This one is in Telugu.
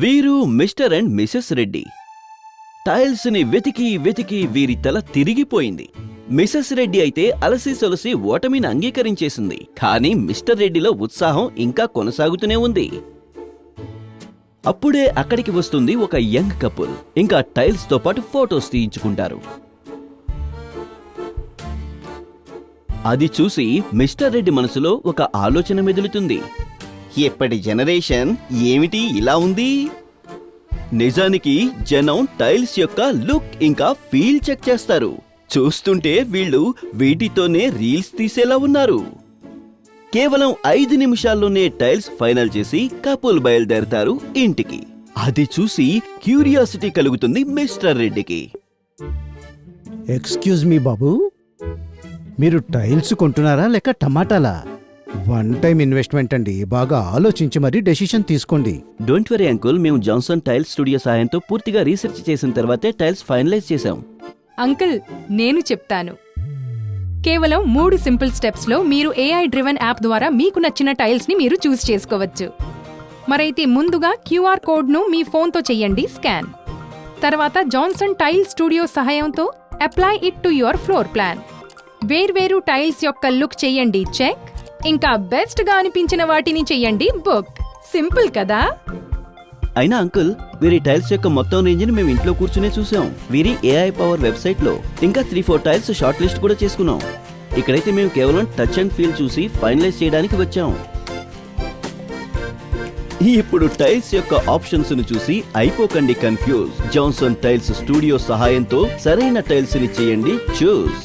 వీరు మిస్టర్ అండ్ మిసెస్ రెడ్డి. టైల్స్ని వెతికి వెతికి వీరి తల తిరిగిపోయింది. మిసెస్ రెడ్డి అయితే అలసి సొలసి ఓటమిని అంగీకరించేసింది. కానీ మిస్టర్ రెడ్డిలో ఉత్సాహం ఇంకా కొనసాగుతూనే ఉంది. అప్పుడే అక్కడికి వస్తుంది ఒక యంగ్ కపుల్. ఇంకా టైల్స్తో పాటు ఫోటోస్ తీయించుకుంటారు. అది చూసి మిస్టర్ రెడ్డి మనసులో ఒక ఆలోచన మెదులుతుంది. ఇప్పటి జనరేషన్ ఏమిటి ఇలా ఉంది? నిజానికి జనం టైల్స్ యొక్క లుక్ ఇంకా ఫీల్ చెక్ చేస్తారు. చూస్తుంటే వీళ్ళు వీటితోనే రీల్స్ తీసేలా ఉన్నారు. కేవలం ఐదు నిమిషాల్లోనే టైల్స్ ఫైనల్ చేసి కపుల్ బయలుదేరతారు ఇంటికి. అది చూసి క్యూరియాసిటీ కలుగుతుంది మిస్టర్ రెడ్డికి. ఎక్స్క్యూజ్ మీ బాబు మీరు టైల్స్ కొంటున్నారా లేక టమాటాలా? వన్ టైం ఇన్వెస్ట్మెంట్ అండి. బాగా ఆలోచించి మరీ డెసిషన్ తీసుకోండి. డోంట్ వరీ అంకుల్ మేము జాన్సన్ టైల్స్ స్టూడియో సహాయంతో పూర్తిగా రీసెర్చ్ చేసిన తర్వాతే టైల్స్ ఫైనలైజ్ చేశాం. అంకుల్ నేను చెప్తాను. కేవలం మూడు సింపుల్ స్టెప్స్లో మీరు ఏఐ డ్రివెన్ యాప్ ద్వారా మీకు నచ్చిన టైల్స్ని మీరు చూస్ చేసుకోవచ్చు. మరైతే ముందుగా క్యూఆర్ కోడ్ను మీ ఫోన్తో చెయ్యండి స్కాన్ తర్వాత జాన్సన్ టైల్ స్టూడియో సహాయంతో apply it to your floor plan వేర్వేరు టైల్స్ యొక్క లుక్ చెయ్యండి చెక్ ఇంకా బెస్ట్గా అనిపించిన వాటిని చెయ్యండి బుక్ సింపుల్ కదా? అయినా అంకుల్ వీరి టైల్స్ యొక్క మొత్తం రేంజ్ని మేము ఇంట్లో కూర్చునే చూసాం. వీరి ఏఐ పవర్ వెబ్సైట్లో ఇంకా three four tiles short list కూడా చేసుకున్నాం. ఇక్కడైతే మేము కేవలం టచ్ అండ్ ఫీల్ చూసి ఫైనలైజ్ చేయడానికి వచ్చాం. ఇప్పుడు టైల్స్ యొక్క ఆప్షన్స్ను చూసి అయిపోకండి కన్ఫ్యూజ్ జాన్సన్ టైల్స్ స్టూడియో సహాయంతో సరైన టైల్స్ని చేయండి. చూస్